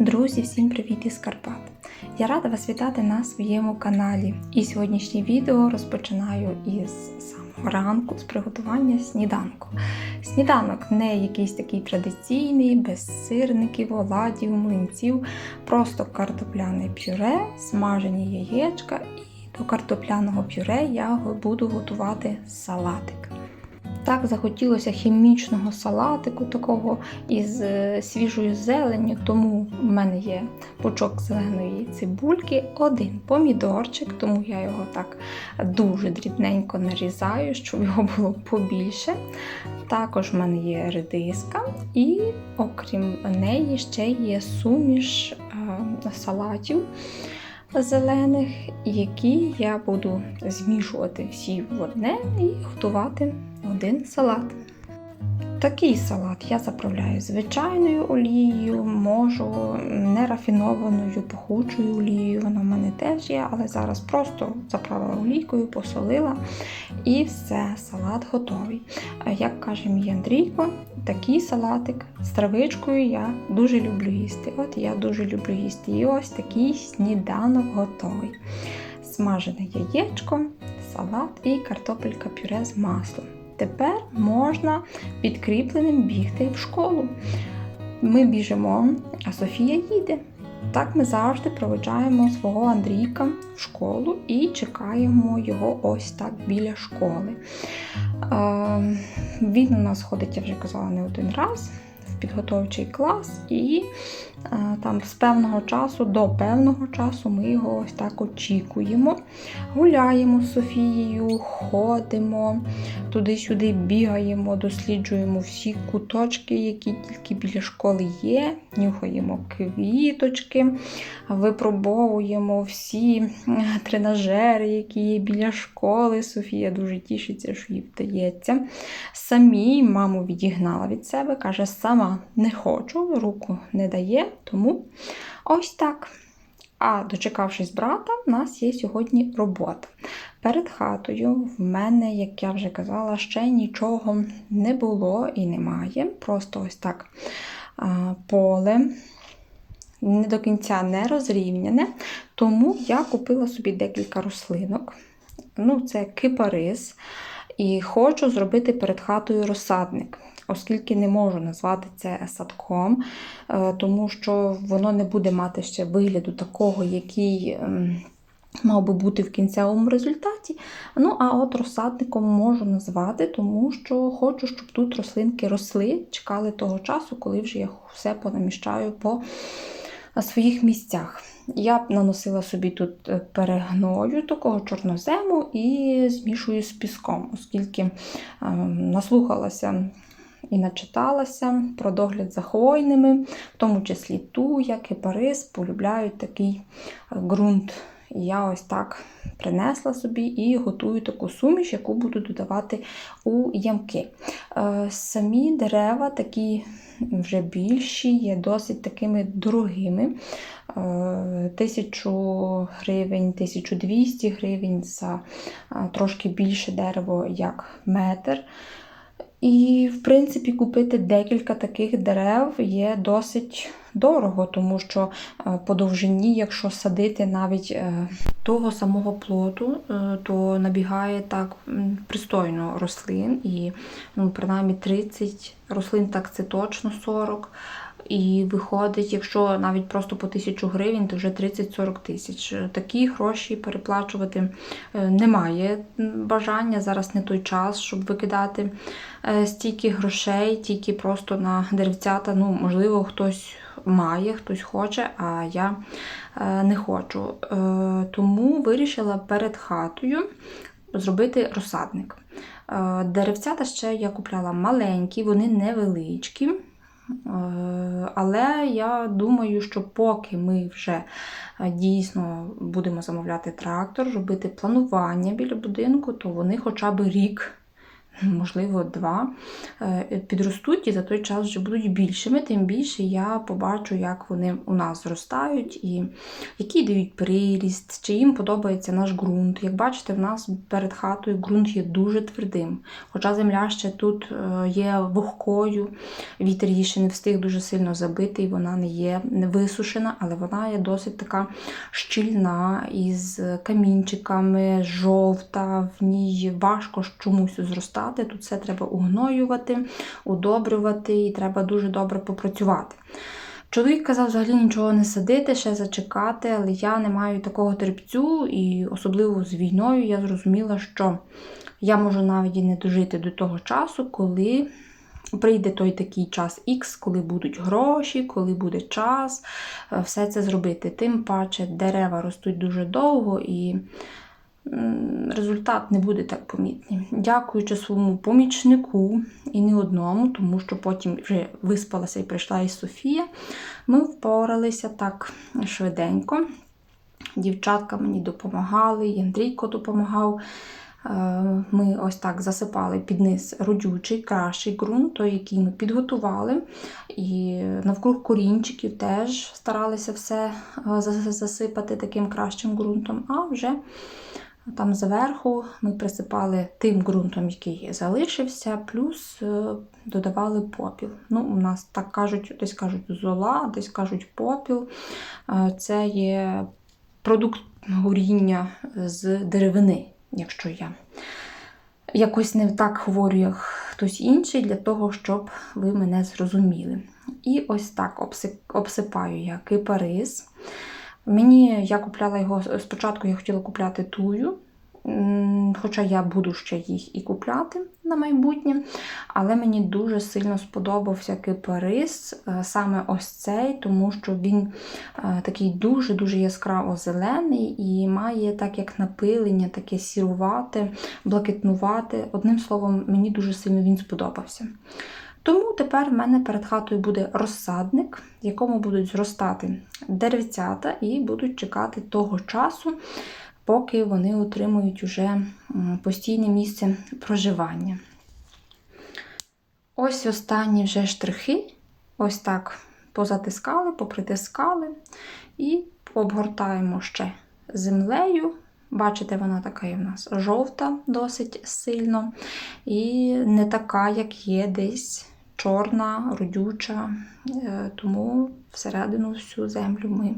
Друзі, всім привіт із Карпат! Я рада вас вітати на своєму каналі. І сьогоднішнє відео розпочинаю із самого ранку з приготування сніданку. Сніданок не якийсь такий традиційний, без сирників, оладів, млинців, просто картопляне пюре, смажені яєчка, і до картопляного пюре я буду готувати салатик. Так захотілося хімічного салатику, такого із е, свіжою зеленню, тому в мене є пучок зеленої цибульки, один помідорчик, тому я його так дуже дрібненько нарізаю, щоб його було побільше. Також в мене є редиска, і окрім неї ще є суміш е, салатів зелених, які я буду змішувати всі в одне і готувати один салат. Такий салат я заправляю звичайною олією, можу нерафінованою пахучою олією, вона в мене теж є, але зараз просто заправила олійкою, посолила і все, салат готовий. Як каже мій Андрійко, такий салатик з травичкою я дуже люблю їсти. От я дуже люблю їсти. І ось такий сніданок готовий. Смажене яєчко, салат і картопелька пюре з маслом. Тепер можна підкріпленим бігти в школу. Ми біжимо, а Софія їде. Так ми завжди проведжаємо свого Андрійка в школу і чекаємо його ось так біля школи. Е, Він у нас ходить, я вже казала, не один раз підготовчий клас, і е, там з певного часу до певного часу ми його ось так очікуємо. Гуляємо з Софією, ходимо, туди-сюди бігаємо, досліджуємо всі куточки, які тільки біля школи є, нюхаємо квіточки, випробовуємо всі тренажери, які є біля школи. Софія дуже тішиться, що їй вдається. Самі маму відігнала від себе, каже, сама не хочу, руку не дає, тому ось так. А дочекавшись брата, в нас є сьогодні робота. Перед хатою в мене, як я вже казала, ще нічого не було і немає. Просто ось так поле не до кінця не розрівняне. Тому я купила собі декілька рослинок. Ну, Це кипарис. І хочу зробити перед хатою розсадник, оскільки не можу назвати це садком, е, тому що воно не буде мати ще вигляду такого, який ем, мав би бути в кінцевому результаті. Ну, а от розсадником можу назвати, тому що хочу, щоб тут рослинки росли, чекали того часу, коли вже я все понаміщаю по своїх місцях. Я наносила собі тут е, перегною такого чорнозему і змішую з піском, оскільки е, наслухалася і начиталася про догляд за хвойними, в тому числі ту, як і Парис, полюбляють такий е, ґрунт. Я ось так принесла собі і готую таку суміш, яку буду додавати у ямки. Самі дерева такі вже більші, є досить такими дорогими. Тисячу гривень, 1200 гривень за трошки більше дерево, як метр. І, в принципі, купити декілька таких дерев є досить дорого, тому що по довжині, якщо садити навіть е, того самого плоту, е, то набігає так пристойно рослин, і ну, принаймні 30 рослин, так це точно 40. І виходить, якщо навіть просто по тисячу гривень, то вже 30-40 тисяч. Такі гроші переплачувати е, немає бажання. Зараз не той час, щоб викидати стільки грошей, тільки просто на деревцята. Ну, можливо, хтось має, хтось хоче, а я не хочу. Тому вирішила перед хатою зробити розсадник. Деревцята ще я купляла маленькі, вони невеличкі. Але я думаю, що поки ми вже дійсно будемо замовляти трактор, робити планування біля будинку, то вони хоча б рік можливо, два, е, підростуть і за той час вже будуть більшими, тим більше я побачу, як вони у нас зростають і який дають приріст, чи їм подобається наш ґрунт. Як бачите, в нас перед хатою ґрунт є дуже твердим. Хоча земля ще тут е, є вогкою, вітер її ще не встиг дуже сильно забити, і вона не є не висушена, але вона є досить така щільна, із камінчиками, жовта, в ній важко чомусь зростати. Тут все треба угноювати, удобрювати, і треба дуже добре попрацювати. Чоловік казав взагалі нічого не садити, ще зачекати, але я не маю такого терпцю, і особливо з війною я зрозуміла, що я можу навіть і не дожити до того часу, коли прийде той такий час X, коли будуть гроші, коли буде час е, все це зробити. Тим паче дерева ростуть дуже довго і результат не буде так помітний. Дякуючи своєму помічнику і не одному, тому що потім вже виспалася і прийшла і Софія, ми впоралися так швиденько. Дівчатка мені допомагали, і Андрійко допомагав. Е, Ми ось так засипали під низ родючий, кращий ґрунт, той, який ми підготували. І навкруг корінчиків теж старалися все е, засипати таким кращим ґрунтом. А вже там зверху ми присипали тим ґрунтом, який залишився, плюс е, додавали попіл. Ну, у нас так кажуть, десь кажуть зола, десь кажуть попіл. Е, Це є продукт горіння з деревини, якщо я якось не так говорю, як хтось інший, для того, щоб ви мене зрозуміли. І ось так обсипаю я кипарис. Мені я купляла його спочатку, я хотіла купляти тую, хоча я буду ще їх і купляти на майбутнє. Але мені дуже сильно сподобався кипарис, е, саме ось цей, тому що він е, такий дуже-дуже яскраво зелений і має так як напилення, таке сірувате, блакитнувате. Одним словом, мені дуже сильно він сподобався. Тому тепер в мене перед хатою буде розсадник, в якому будуть зростати деревцята і будуть чекати того часу, поки вони отримують уже постійне місце проживання. Ось останні вже штрихи. Ось так позатискали, попритискали і обгортаємо ще землею. Бачите, вона така є в нас жовта досить сильно. І не така, як є десь чорна, родюча. Е, Тому всередину всю землю ми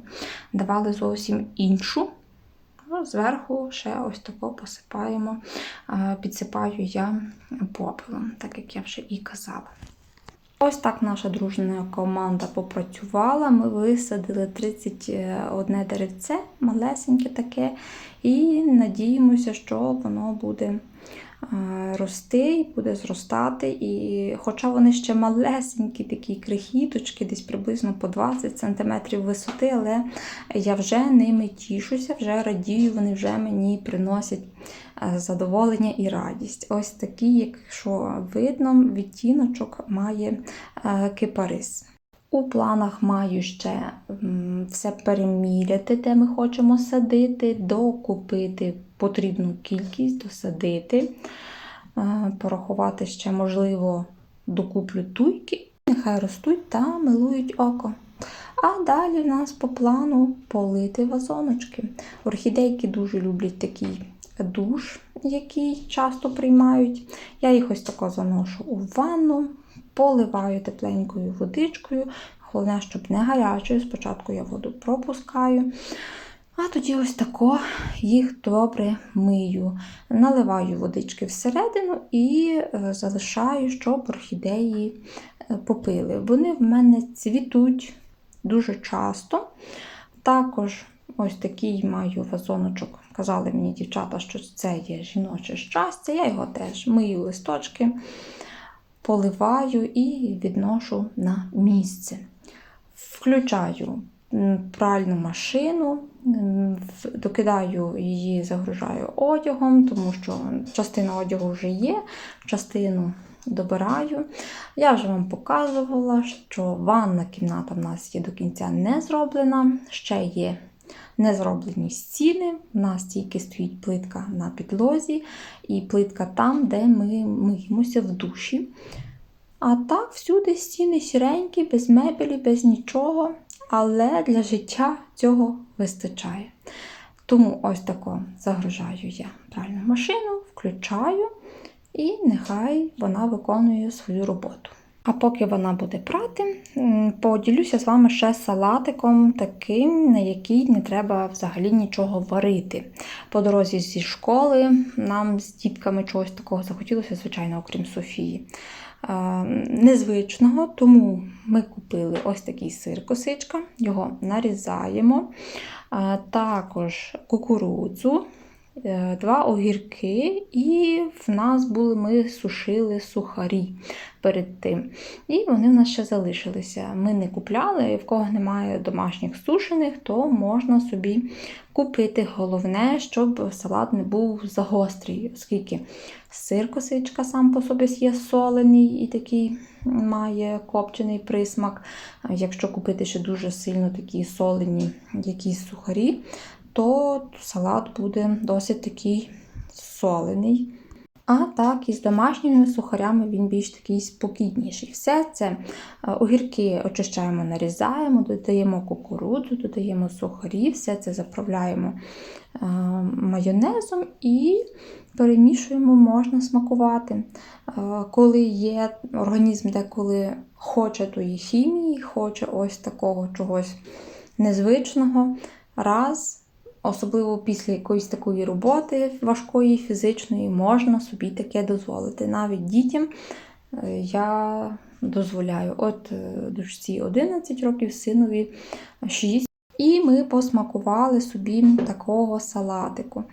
давали зовсім іншу. Ну, Зверху ще ось тако посипаємо, е, підсипаю я попелом, так як я вже і казала. Ось так наша дружна команда попрацювала. Ми висадили 31 деревце, малесеньке таке, і надіємося, що воно буде рости і буде зростати. І хоча вони ще малесенькі, такі крихіточки, десь приблизно по 20 см висоти, але я вже ними тішуся, вже радію, вони вже мені приносять е, задоволення і радість. Ось такий, якщо видно, відтіночок має е, кипарис. У планах маю ще все переміряти, де ми хочемо садити, докупити потрібну кількість, досадити, е, порахувати ще, можливо, докуплю туйки, нехай ростуть та милують око. А далі в нас по плану полити вазоночки. Орхідейки дуже люблять такий душ, який часто приймають. Я їх ось тако заношу у ванну, поливаю тепленькою водичкою. Головне, щоб не гарячою. Спочатку я воду пропускаю. А тоді ось тако їх добре мию. Наливаю водички всередину і е, залишаю, щоб орхідеї е, попили. Вони в мене цвітуть дуже часто. Також ось такий маю вазоночок. Казали мені дівчата, що це є жіноче щастя. Я його теж мию листочки, поливаю і відношу на місце. Включаю пральну машину, докидаю її, загружаю одягом, тому що частина одягу вже є, частину добираю. Я вже вам показувала, що ванна кімната в нас є до кінця не зроблена. Ще є Не зроблені стіни, у нас тільки стоїть плитка на підлозі і плитка там, де ми миємося в душі. А так, всюди стіни сіренькі, без мебелі, без нічого. Але для життя цього вистачає. Тому ось тако загружаю я пральну машину, включаю, і нехай вона виконує свою роботу. А поки вона буде прати, поділюся з вами ще салатиком таким, на який не треба взагалі нічого варити. По дорозі зі школи нам з дітками чогось такого захотілося, звичайно, окрім Софії. Незвичного, тому ми купили ось такий сир косичка, його нарізаємо. Також кукурудзу, два огірки, і в нас були, ми сушили сухарі перед тим. І вони в нас ще залишилися. Ми не купляли, в кого немає домашніх сушених, то можна собі купити. Головне, щоб салат не був загострий, оскільки сир косичка сам по собі є солений і такий має копчений присмак. Якщо купити ще дуже сильно такі солені якісь сухарі, то салат буде досить такий солений. А так, із домашніми сухарями він більш такий спокійніший. Все це е, огірки очищаємо, нарізаємо, додаємо кукурудзу, додаємо сухарі, все це заправляємо е, майонезом і перемішуємо, можна смакувати. Е, Коли є організм, деколи хоче тої хімії, хоче ось такого чогось незвичного, раз. Особливо після якоїсь такої роботи важкої, фізичної, можна собі таке дозволити. Навіть дітям е, я дозволяю. От е, дочці 11 років, синові 6. І ми посмакували собі такого салатику.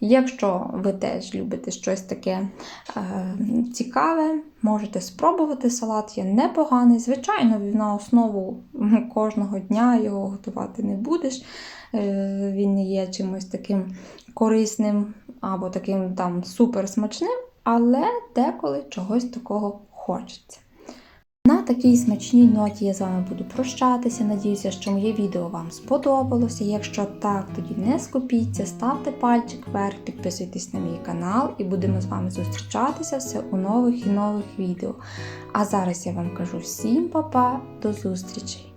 Якщо ви теж любите щось таке е, цікаве, можете спробувати. Салат є непоганий. Звичайно, на основу кожного дня його готувати не будеш. Е, він не є чимось таким корисним або таким там суперсмачним, але деколи чогось такого хочеться. На такій смачній ноті я з вами буду прощатися. Надіюся, що моє відео вам сподобалося. Якщо так, тоді не скупіться, ставте пальчик вверх, підписуйтесь на мій канал і будемо з вами зустрічатися все у нових і нових відео. А зараз я вам кажу всім па-па, до зустрічі!